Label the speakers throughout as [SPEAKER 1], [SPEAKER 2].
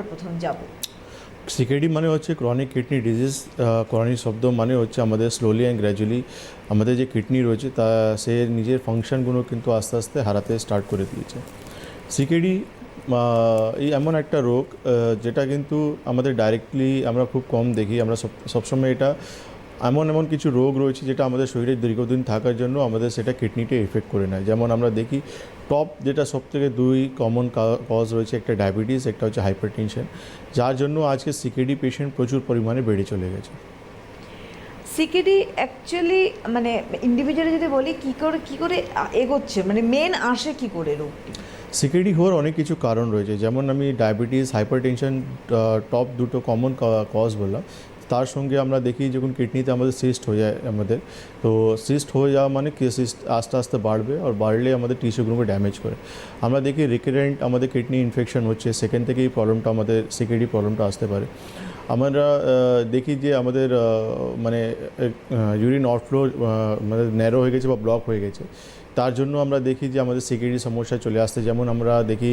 [SPEAKER 1] আমরা প্রথম যাব।
[SPEAKER 2] সিকেডি মানে হচ্ছে ক্রনিক কিডনি ডিজিজ ক্রনিক শব্দ মানে হচ্ছে আমাদের স্লোলি অ্যান্ড গ্র্যাজুয়ালি আমাদের যে কিডনি রয়েছে তা, সে নিজের ফাংশনগুলো কিন্তু আস্তে আস্তে হারাতে স্টার্ট করে দিয়েছে। সিকেডি এই এমন একটা রোগ যেটা কিন্তু আমাদের ডাইরেক্টলি আমরা খুব কম দেখি। আমরা সব, সবসময় এটা এমন এমন কিছু রোগ রয়েছে যেটা আমাদের শরীরে দীর্ঘদিন থাকার জন্য আমাদের সেটা কিডনিতে এফেক্ট করে নেয়। যেমন আমরা দেখি টপ যেটা সব থেকে দুই কমন কজ রয়েছে একটা ডায়াবেটিস একটা হচ্ছে হাইপারটেনশন যার জন্য আজকে সিকেডি পেশেন্ট প্রচুর পরিমাণে বেড়ে চলে গেছে।
[SPEAKER 1] সিকেডি অ্যাকচুয়ালি মানে ইন্ডিভিজুয়ালি যদি বলি কি করে কি করে এগোচ্ছে? মানে মেন আসে কি করে রোগটি?
[SPEAKER 2] সিকেডি হওয়ার অনেক কিছু কারণ রয়েছে। যেমন আমি ডায়াবেটিস হাইপারটেনশন টপ দুটো কমন কজ বললাম। তার সঙ্গে আমরা দেখি যখন কিডনিতে আমাদের সিস্ট হয়ে যায় আমাদের, তো সিস্ট হয়ে যাওয়া মানে কি? সিস্ট আস্তে আস্তে বাড়বে আর বাড়লে আমাদের টিস্যুগুলোকে ড্যামেজ করে। আমরা দেখি রিকারেন্ট আমাদের কিডনি ইনফেকশন হচ্ছে সেখান থেকেই প্রবলেমটা আমাদের সিকেডি প্রবলেমটা আসতে পারে। আমরা দেখি যে আমাদের মানে ইউরিন আউটফ্লো মানে ন্যারো হয়ে গেছে বা ব্লক হয়ে গেছে। তার জন্য আমরা দেখি যে আমাদের সিকিউরিটি সমস্যা চলে আসছে। যেমন আমরা দেখি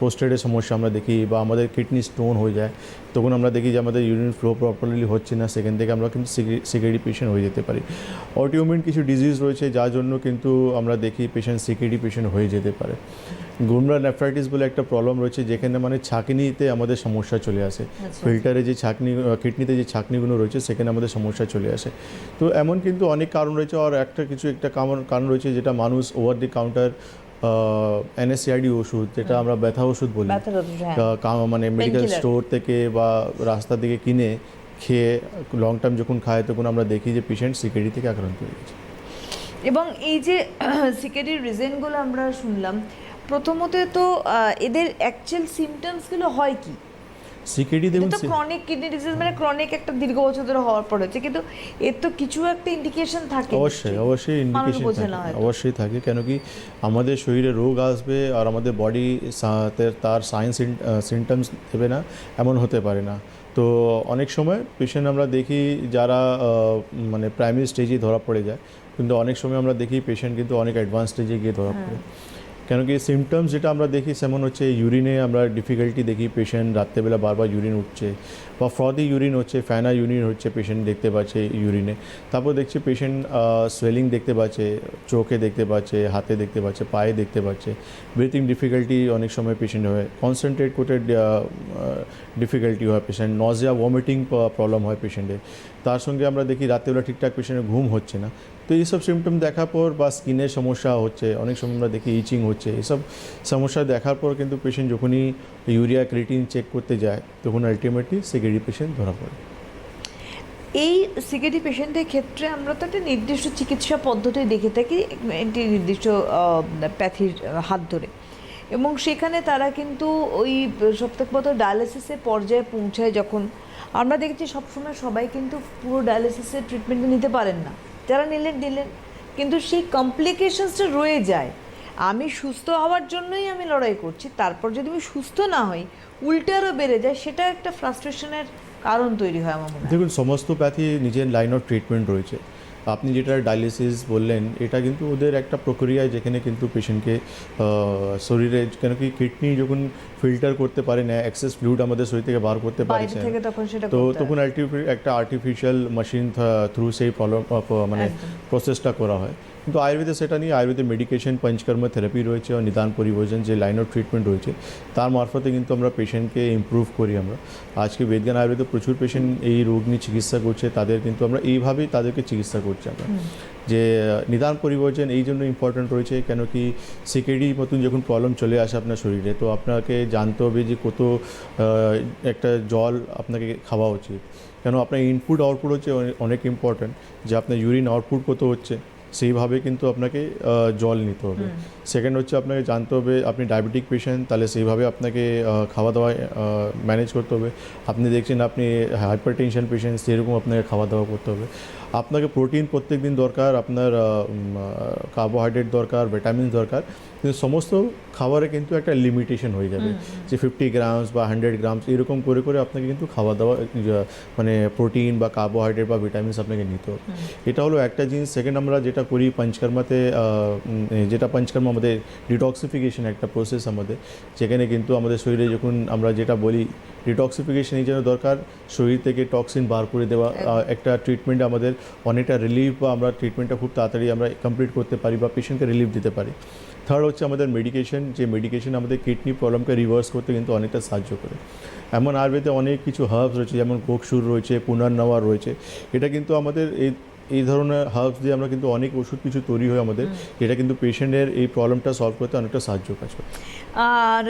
[SPEAKER 2] পোস্টেডের সমস্যা আমরা দেখি বা আমাদের কিডনি স্টোন হয়ে যায়। তখন আমরা দেখি যে আমাদের ইউরিন ফ্লো প্রপারলি হচ্ছে না, সেখান থেকে আমরা কিন্তু সিকিউরিটি পেশেন্ট হয়ে যেতে পারি। অটিউমিন কিছু ডিজিজ রয়েছে, যার জন্য কিন্তু আমরা দেখি পেশেন্ট সিকিউরিটি পেশেন্ট হয়ে যেতে পারে। গুমরা নেফ্রাইটিস বলে একটা প্রবলেম রয়েছে যেখানে মানে ছাঁকনিতে আমাদের সমস্যা চলে আসে।
[SPEAKER 1] আচ্ছা।
[SPEAKER 2] ফিল্টারে যে ছাঁকনি কিডনিতে যে ছাঁকনিগুলো রয়েছে সেখানে আমাদের সমস্যা চলে আসে। তো এমন কিন্তু অনেক কারণ রয়েছে আর একটা কিছু একটা কারণ কারণ রয়েছে যেটা মানুষ ওভার দি কাউন্টার এনএসসিআইডি ওষুধ যেটা আমরা ব্যথা ওষুধ বলি।
[SPEAKER 1] হ্যাঁ।
[SPEAKER 2] মানে মেডিকেল স্টোর থেকে বা রাস্তা থেকে কিনে খেয়ে লং টার্ম যখন খায় তখন আমরা দেখি যে পেশেন্ট সিকেডি থেকে আক্রান্ত হয়ে গেছে।
[SPEAKER 1] এবং এই যে সিকেডির রিজনগুলো আমরা শুনলাম প্রথমত তো এদের অ্যাকচুয়াল সিমটমসগুলো হয় কি?
[SPEAKER 2] সিকেডি দেখুন
[SPEAKER 1] তো ক্রনিক কিডনি ডিজিজ মানে ক্রনিক একটা দীর্ঘ বছর ধরে হওয়ার পর হচ্ছে কিন্তু এর তো কিছু একটা ইন্ডিকেশন থাকে
[SPEAKER 2] অবশ্যই অবশ্যই ইন্ডিকেশন থাকে অবশ্যই থাকে কেন কি আমাদের শরীরে রোগ আসবে আর আমাদের বডি তার সায়েন্স সিমটমস দেবে না এমন হতে পারে না। তো অনেক সময় পেশেন্ট আমরা দেখি যারা মানে প্রাইমারি স্টেজে ধরা পড়ে যায় কিন্তু অনেক সময় আমরা দেখি পেশেন্ট কিন্তু অনেক অ্যাডভান্স স্টেজে গিয়ে ধরা
[SPEAKER 1] হ্যাঁ।
[SPEAKER 2] পড়ে। কেন কি সিমটমস যেটা আমরা দেখি সেমন হচ্ছে ইউরিনে আমরা ডিফিকাল্টি দেখি পেশেন্ট রাত্রেবেলা বারবার ইউরিন উঠছে বা ফ্রদি ইউরিন হচ্ছে ফ্যানা ইউরিন হচ্ছে পেশেন্ট দেখতে পাচ্ছে ইউরিনে তারপর দেখছি পেশেন্ট সোয়েলিং দেখতে পাচ্ছে, চোখে দেখতে পাচ্ছে, হাতে দেখতে পাচ্ছে, পায়ে দেখতে পাচ্ছে। ব্রিথিং ডিফিকাল্টি অনেক সময় পেশেন্ট হয়। কনসেন্ট্রেট করতে ডিফিকাল্টি হয় পেশেন্ট নজিয়া ভমিটিং প্রবলেম হয় পেশেন্টের তার সঙ্গে আমরা দেখি রাত্রেবেলা ঠিকঠাক পেশেন্টের ঘুম হচ্ছে না। তো এইসব সিমটম দেখার পর বা স্কিনের সমস্যা হচ্ছে, অনেক সময় আমরা দেখি ইচিং হচ্ছে এসব সমস্যা দেখার পর কিন্তু পেশেন্ট যখনই ইউরিয়া ক্রিটিন চেক করতে যায়, তখন আলটিমেটলি সিকেডি পেশেন্ট ধরা পড়ে।
[SPEAKER 1] এই সিকেডি পেশেন্টের ক্ষেত্রে আমরা তো একটা নির্দিষ্ট চিকিৎসা পদ্ধতি দেখে থাকি, একটি নির্দিষ্ট প্যাথির হাত ধরে। এবং সেখানে তারা কিন্তু ওই সপ্তাহগত ডায়ালিসিসের পর্যায়ে পৌঁছায় যখন। আমরা দেখেছি সবসময় সবাই কিন্তু পুরো ডায়ালিসিসের ট্রিটমেন্ট নিতে পারেন না। যারা নিলেন নিলেন কিন্তু সেই কমপ্লিকেশনসটা রয়ে যায়। আমি সুস্থ হওয়ার জন্যই আমি লড়াই করছি, তারপর যদি আমি সুস্থ না হই উল্টে আরও বেড়ে যায়, সেটা একটা ফ্রাস্ট্রেশনের কারণ তৈরি হয় আমার
[SPEAKER 2] দেখুন সমস্ত প্যাথি নিজের লাইন অফ ট্রিটমেন্ট রয়েছে। আপনি যেটা ডায়ালিসিস বললেন এটা কিন্তু ওদের একটা প্রক্রিয়ায় যেখানে কিন্তু পেশেন্টকে শরীরে কেন কি কিডনি যখন ফিল্টার করতে পারে না অ্যাক্সেস ফ্লুইড আমাদের শরীর থেকে বার করতে
[SPEAKER 1] পারে
[SPEAKER 2] তো তখন একটা আর্টিফিশিয়াল মেশিন থ্রু সেই মানে প্রসেসটা করা হয়। কিন্তু আয়ুর্বেদে সেটা নিয়ে আয়ুর্বেদে মেডিকেশন পঞ্চকর্ম থেরাপি রয়েছে আর নিদান পরিবর্জন যে লাইন অফ ট্রিটমেন্ট রয়েছে তার মারফতে কিন্তু আমরা পেশেন্টকে ইমপ্রুভ করি আমরা। আজকে বেদজ্ঞান আয়ুর্বেদে প্রচুর পেশেন্ট এই রোগ নিয়ে চিকিৎসা করছে তাদের কিন্তু আমরা এইভাবেই তাদেরকে চিকিৎসা করছি আমরা। যে নিদান পরিবর্জন এই জন্য ইম্পর্ট্যান্ট রয়েছে কেন কি সিকেডি মতন যখন প্রবলেম চলে আসে আপনার শরীরে তো আপনাকে জানতে হবে যে কত একটা জল আপনাকে খাওয়া উচিত। কেন আপনার ইনপুট আউটপুট হচ্ছে অনেক ইম্পর্ট্যান্ট যে আপনার ইউরিন আউটপুট কত হচ্ছে। সেইভাবে কিন্তু আপনাকে জল নিতে হবে। সেকেন্ড হচ্ছে আপনাকে জানতে হবে আপনি ডায়াবেটিক পেশেন্ট তাহলে সেইভাবে আপনাকে খাওয়া দাওয়া ম্যানেজ করতে হবে। আপনি দেখছেন আপনি হাইপার টেনশন পেশেন্ট সেরকম আপনাকে খাওয়া দাওয়া করতে হবে। আপনাকে প্রোটিন প্রত্যেক দিন দরকার আপনার কার্বোহাইড্রেট দরকার ভিটামিন দরকার কিন্তু সমস্ত খাবারে কিন্তু একটা লিমিটেশন হয়ে যাবে। যে ফিফটি গ্রামস বা হান্ড্রেড গ্রামস এরকম করে করে আপনাকে কিন্তু খাওয়া দাওয়া মানে প্রোটিন বা কার্বোহাইড্রেট বা ভিটামিনস আপনাকে নিতে হবে। এটা হলো একটা জিনিস। সেকেন্ড আমরা যেটা করি পঞ্চকর্মাতে যেটা পঞ্চকর্মা আমাদের ডিটক্সিফিকেশন একটা প্রসেস আমাদের যেখানে কিন্তু আমাদের শরীরে যখন আমরা যেটা বলি ডিটক্সিফিকেশন এই জন্য দরকার শরীর থেকে টক্সিন বার করে দেওয়া একটা ট্রিটমেন্ট আমাদের অনেকটা রিলিফ বা আমরা ট্রিটমেন্টটা খুব তাড়াতাড়ি আমরা কমপ্লিট করতে পারি বা পেশেন্টকে রিলিফ দিতে পারি। থার্ড হচ্ছে আমাদের মেডিকেশন যে মেডিকেশন আমাদের কিডনি প্রবলেমকে রিভার্স করতে কিন্তু অনেকটা সাহায্য করে। এমন আয়ুর্বেদে অনেক কিছু হার্বস রয়েছে যেমন গোকসুর রয়েছে পুনর্নওয়া রয়েছে। এটা কিন্তু আমাদের এই এই ধরনের হার্বস দিয়ে আমরা কিন্তু অনেক ওষুধ কিছু তৈরি হয় আমাদের। যেটা কিন্তু পেশেন্টের এই প্রবলেমটা সলভ করতে অনেকটা সাহায্য কাজ করে।
[SPEAKER 1] আর